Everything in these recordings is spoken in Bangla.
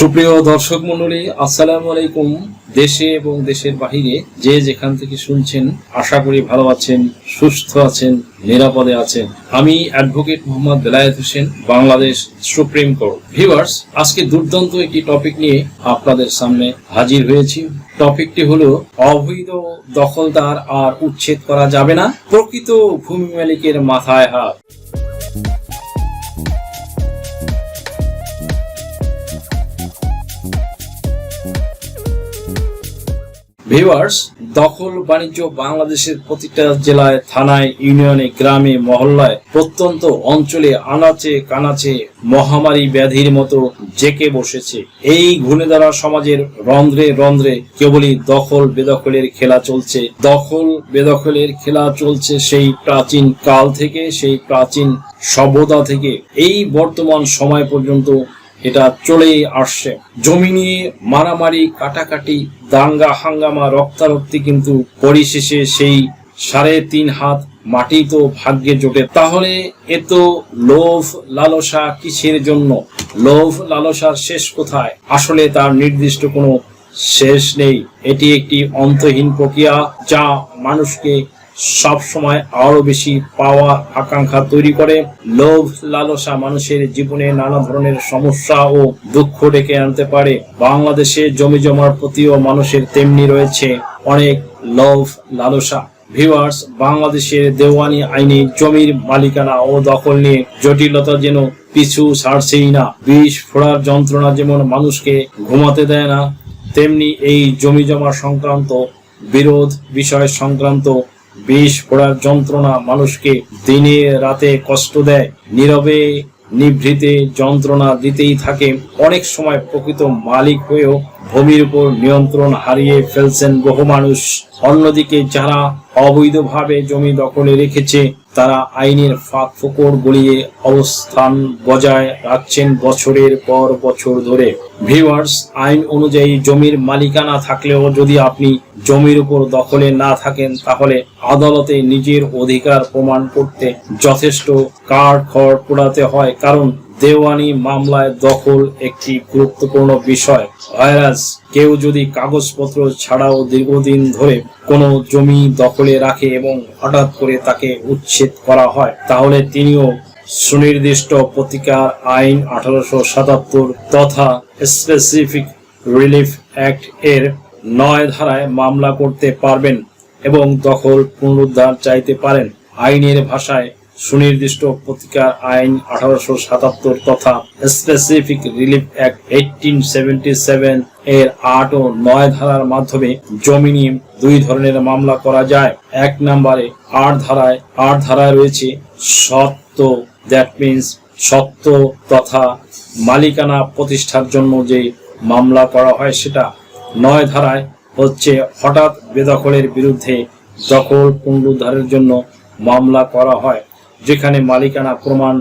সুপ্রিয় দর্শক মন্ডলী আসসালামু আলাইকুম। দেশে এবং দেশের বাহিরে যে যেখান থেকে শুনছেন, আশা করি ভালো আছেন, সুস্থ আছেন, নিরাপদে আছেন। আমি advocate Mohammad Belayet Hossain, Bangladesh supreme court. Viewers, আজকে দুর্দান্ত একটি টপিক নিয়ে আপনাদের সামনে হাজির হয়েছি। টপিকটি হলো, অবৈধ দখলদার আর উচ্ছেদ করা যাবে না, প্রকৃত ভূমি মালিকের মাথায় হাত। ভিউয়ার্স, দখল বাণিজ্য বাংলাদেশের প্রতিটা জেলায়, থানায়, ইউনিয়নে, গ্রামে, মহল্লায়, প্রত্যন্ত অঞ্চলে আনাচে কানাচে মহামারী ব্যাধির মতো জেকে বসেছে। এই ঘুণে দ্বারা সমাজের রন্ধ্রে রন্ধ্রে কেবলই দখল বেদখলের খেলা চলছে। দখল বেদখলের খেলা চলছে সেই প্রাচীন কাল থেকে, সেই প্রাচীন সভ্যতা থেকে। এই বর্তমান সময় পর্যন্ত এটা চলেই আসছে। জমি নিয়ে মারামারি, কাটাকাটি, দাঙ্গা, হাঙ্গামা, রক্তারক্তি কিন্তু পরিশেষে সেই সাড়ে তিন হাত মাটি তো ভাগ্যে জোটে। তাহলে এ তো লোভ লালসা কিসের জন্য? লোভ লালসার শেষ কোথায়? আসলে তার নির্দিষ্ট কোনো শেষ নেই। এটি একটি অন্তহীন প্রক্রিয়া যা মানুষকে সব সময় আরও বেশি পাওয়ার আকাঙ্ক্ষা তৈরি করে। লোভ, লালসা মানুষের জীবনে নানা ধরনের সমস্যা ও দুঃখ ডেকে আনতে পারে। বাংলাদেশে জমি জমার প্রতিও মানুষের তেমনি রয়েছে অনেক লোভ, লালসা। ভিউয়ার্স, বাংলাদেশের দেওয়ানি আইনে জমির মালিকানা ও দখল নিয়ে জটিলতা যেন পিছু ছাড়ছেই না। বিষ ফোড়ার যন্ত্রণা যেমন মানুষকে ঘুমাতে দেয় না, তেমনি এই জমি জমা সংক্রান্ত বিরোধ, বিষয় সংক্রান্ত বিষ পড়ার যন্ত্রণা মানুষকে দিনে রাতে কষ্ট দেয়। নীরবে নিভৃতে যন্ত্রণা দিতেই থাকে। অনেক সময় প্রকৃত মালিক হয়েও ভূমির উপর নিয়ন্ত্রণ হারিয়ে ফেলছেন বহু মানুষ। অন্যদিকে যারা অবৈধভাবে জমি দখলে রেখেছে তারা আইনের ফাঁক ফোকর, গলিয়ে অবস্থান বজায় রাখছেন বছরের পর বছর ধরে। ভিউয়ার্স, আইন অনুযায়ী জমির মালিকানা থাকলেও যদি আপনি জমির উপর দখলে না থাকেন, তাহলে আদালতে নিজের অধিকার প্রমাণ করতে যথেষ্ট কাঠ খড় পোড়াতে হয়। কারণ দেওয়ানি মামলায় দখল একটি গুরুত্বপূর্ণ বিষয়। ভাইরাস, কেউ যদি কাগজপত্র ছাড়াও দীর্ঘদিন ধরে কোনো জমি দখলে রাখে এবং হঠাৎ করে তাকে উচ্ছেদ করা হয়, তাহলে তিনিও সুনির্দিষ্ট প্রতিকার আইন আঠারোশো সাতাত্তর তথা স্পেসিফিক রিলিফ অ্যাক্ট এর নয় ধারায় মামলা করতে পারবেন এবং দখল পুনরুদ্ধার চাইতে পারেন। আইনের ভাষায় সুনির্দিষ্ট প্রতিকার আইন আঠারোশো সাতাত্তর তথা specific relief act eighteen seventy seven এর আট ও নয় ধারার মাধ্যমে জমি নিয়ে দুই ধরনের মামলা করা যায়। এক নম্বরে আট ধারায় আট ধারায় রয়েছে সত্য দ্যাট মিন্স সত্য তথা মালিকানা প্রতিষ্ঠার জন্য যে মামলা করা হয় সেটা। নয় ধারায় হচ্ছে হঠাৎ বেদখলের বিরুদ্ধে দখল পুনরুদ্ধারের জন্য মামলা করা হয়। যেখানে মালিকানা প্রমাণ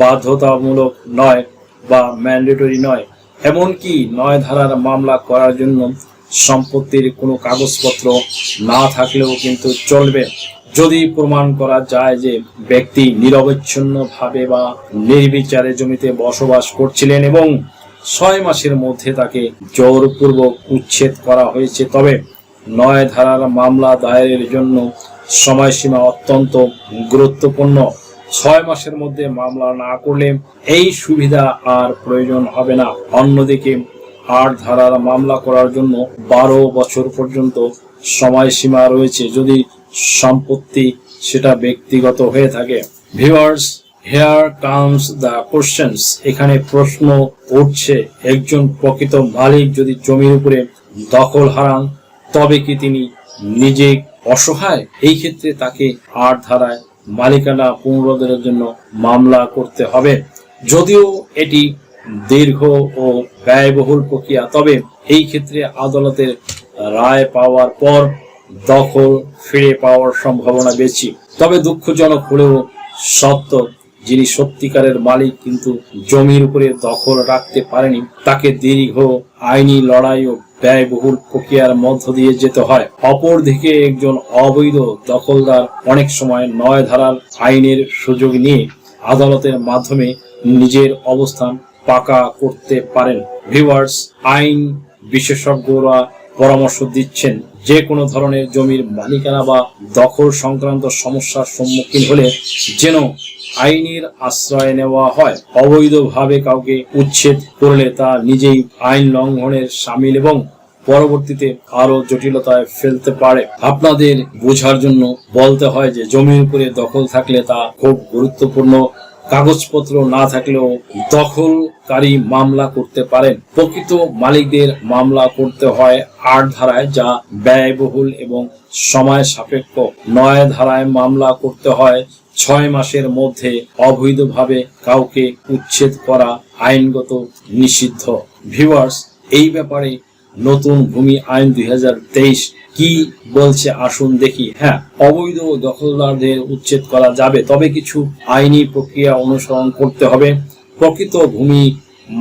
বাধ্যতামূলক নয় বা ম্যান্ডেটরি নয়, এমনকি নয় ধারার মামলা করার জন্য সম্পত্তির কোনো কাগজপত্র না থাকলেও কিন্তু চলবে। যদি প্রমাণ করা যায় যে ব্যক্তি নিরবচ্ছিন্নভাবে বা নির্বিচারে জমিতে বসবাস করছিলেন এবং ছয় মাসের মধ্যে তাকে জোরপূর্বক উচ্ছেদ করা হয়েছে, তবে নয় ধারার মামলা দায়েরের জন্য সময়সীমা অত্যন্ত গুরুত্বপূর্ণ। ছয় মাসের মধ্যে মামলা না করলে এই সুবিধা আর প্রয়োজন হবে না। অন্যদিকে আট ধারার মামলা করার জন্য বারো বছর পর্যন্ত সময়সীমা রয়েছে। যদি সম্পত্তি সেটা ব্যক্তিগত হয়ে থাকে। Viewers here comes the questions এখানে প্রশ্ন উঠছে, একজন প্রকৃত মালিক যদি জমির উপরে দখল হারান, তবে কি তিনি নিজে অসহায়? এই ক্ষেত্রে তাকে আট ধারায় মালিকানা পুনরুদ্ধারের জন্য মামলা করতে হবে। যদিও এটি দীর্ঘ ও ব্যয়বহুল প্রক্রিয়া, তবে এই ক্ষেত্রে আদালতের রায় পাওয়ার পর দখল ফিরে পাওয়ার সম্ভাবনা বেশি। তবে দুঃখজনক হলেও সত্য যিনি সত্যিকারের মালিক কিন্তু জমির উপরে দখল রাখতে পারেনি, তাকে দীর্ঘ আইনি লড়াই ও ব্যয়বহুল প্রক্রিয়ার মধ্য দিয়ে যেতে হয়। অপরদিকে একজন অবৈধ দখলদার অনেক সময় নয় ধারার আইনের সুযোগ নিয়ে আদালতের মাধ্যমে নিজের অবস্থান পাকা করতে পারেন। ভিউয়ার্স, আইন বিশেষজ্ঞরা পরামর্শ দিচ্ছেন। যে কোনো ধরনের জমির মালিকানা বা দখল সংক্রান্ত সমস্যার সম্মুখীন হলে যেন আইনের আশ্রয় নেওয়া হয়। অবৈধভাবে কাউকে উচ্ছেদ করলে তা নিজেই আইন লঙ্ঘনের সামিল এবং পরবর্তীতে আরও জটিলতায় ফেলতে পারে। আপনাদের বোঝার জন্য বলতে হয় যে জমির উপরে দখল থাকলে তা খুব গুরুত্বপূর্ণ। কাগজপত্র না থাকলেও দখলকারী মামলা করতে পারেন। প্রকৃত মালিকদের মামলা করতে হয় আট ধারায়, যা ব্যয়বহুল এবং সময় সাপেক্ষ। নয় ধারায় মামলা করতে হয় ছয় মাসের মধ্যে অবৈধভাবে কাউকে উচ্ছেদ করা আইনগত নিষিদ্ধ। ভিউয়ার্স, এই ব্যাপারে নতুন ভূমি আইন দুই হাজার তেইশ কি বলছে আসুন দেখি। হ্যাঁ অবৈধ দখলদারদের উচ্ছেদ করা যাবে, তবে কিছু আইনি প্রক্রিয়া অনুসরণ করতে হবে। প্রকৃত ভূমি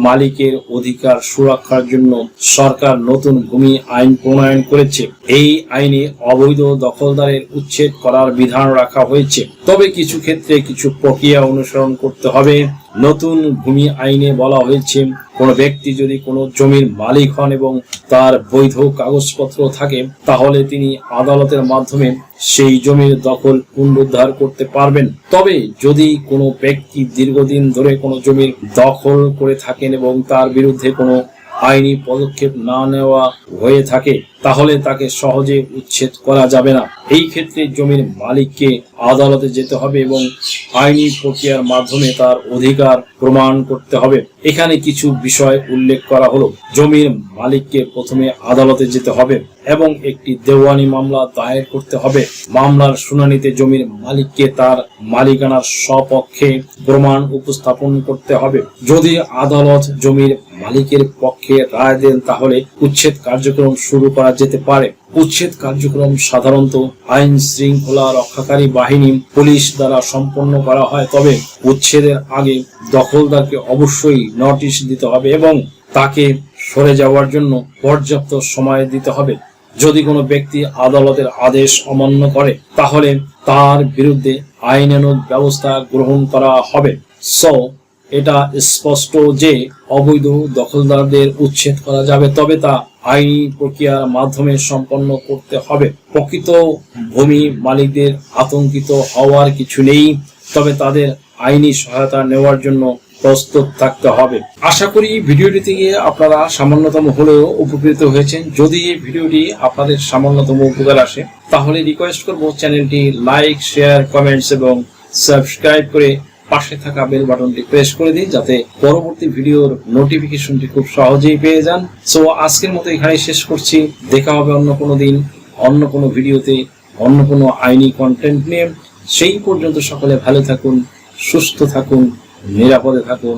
মালিকের অধিকার সুরক্ষার জন্য সরকার নতুন ভূমি আইন প্রণয়ন করেছে। এই আইনে অবৈধ দখলদারের উচ্ছেদ করার বিধান রাখা হয়েছে। তবে কিছু ক্ষেত্রে কিছু প্রক্রিয়া অনুসরণ করতে হবে। নতুন ভূমি আইনে বলা হয়েছে, কোনো ব্যক্তি যদি কোনো জমির মালিক হন এবং তার বৈধ কাগজপত্র থাকে, তাহলে তিনি আদালতের মাধ্যমে সেই জমির দখল পুনরুদ্ধার করতে পারবেন। তবে যদি কোনো ব্যক্তি দীর্ঘদিন ধরে কোনো জমির দখল করে থাকেন এবং তার বিরুদ্ধে কোনো আইনি পদক্ষেপ না নেওয়া হয়ে থাকে, তাহলে তাকে সহজে উচ্ছেদ করা যাবে না। এই ক্ষেত্রে জমির মালিককে আদালতে যেতে হবে এবং আইনি প্রক্রিয়ার মাধ্যমে তার অধিকার প্রমাণ করতে হবে। এখানে কিছু বিষয় উল্লেখ করা হলো। জমির মালিককে প্রথমে আদালতে যেতে হবে এবং একটি দেওয়ানি মামলা দায়ের করতে হবে। মামলার শুনানিতে জমির মালিককে তার মালিকানার সপক্ষে প্রমাণ উপস্থাপন করতে হবে। যদি আদালত জমির মালিকের পক্ষে রায় দেন তাহলে উচ্ছেদ কার্যক্রম শুরু করা যেতে পারে। উচ্ছেদ কার্যক্রম সাধারণত আইন শৃঙ্খলা রক্ষাকারী বাহিনী পুলিশ দ্বারা সম্পন্ন করা হয়, তবে উচ্ছেদের আগে দখলদারকে অবশ্যই নোটিশ দিতে হবে এবং তাকে সরে যাওয়ার জন্য পর্যাপ্ত সময় দিতে হবে। যদি কোনো ব্যক্তি আদালতের আদেশ অমান্য করে, তাহলে তার বিরুদ্ধে আইনানুগ ব্যবস্থা গ্রহণ করা হবে। সো এটা স্পষ্ট যে অবৈধ দখলদারদের উচ্ছেদ করা যাবে, তবে তা আইনি প্রক্রিয়ার মাধ্যমে সম্পন্ন করতে হবে। প্রকৃত ভূমি মালিকদের আতঙ্কিত হওয়ার কিছু নেই, তবে তাদের আইনি সহায়তা নেওয়ার জন্য প্রস্তুত থাকতে হবে। আশা করি ভিডিওটি থেকে আপনারা সামান্যতম হলেও উপকৃত হয়েছেন। যদি এই ভিডিওটি আপনাদের সামান্যতম উপকার আসে, তাহলে রিকোয়েস্ট করব চ্যানেলটি লাইক শেয়ার কমেন্টস এবং সাবস্ক্রাইব করে পাশে থাকা বেল বাটনটি প্রেস করে দিন যাতে পরবর্তী ভিডিওর নোটিফিকেশনটি খুব সহজেই পেয়ে যান। সো আজকের মতো এখানে শেষ করছি। দেখা হবে অন্য কোনো দিন, অন্য কোনো ভিডিওতে, অন্য কোনো আইনি কন্টেন্ট নিয়ে। সেই পর্যন্ত সকলে ভালো থাকুন, সুস্থ থাকুন, নিরাপদে থাকুন।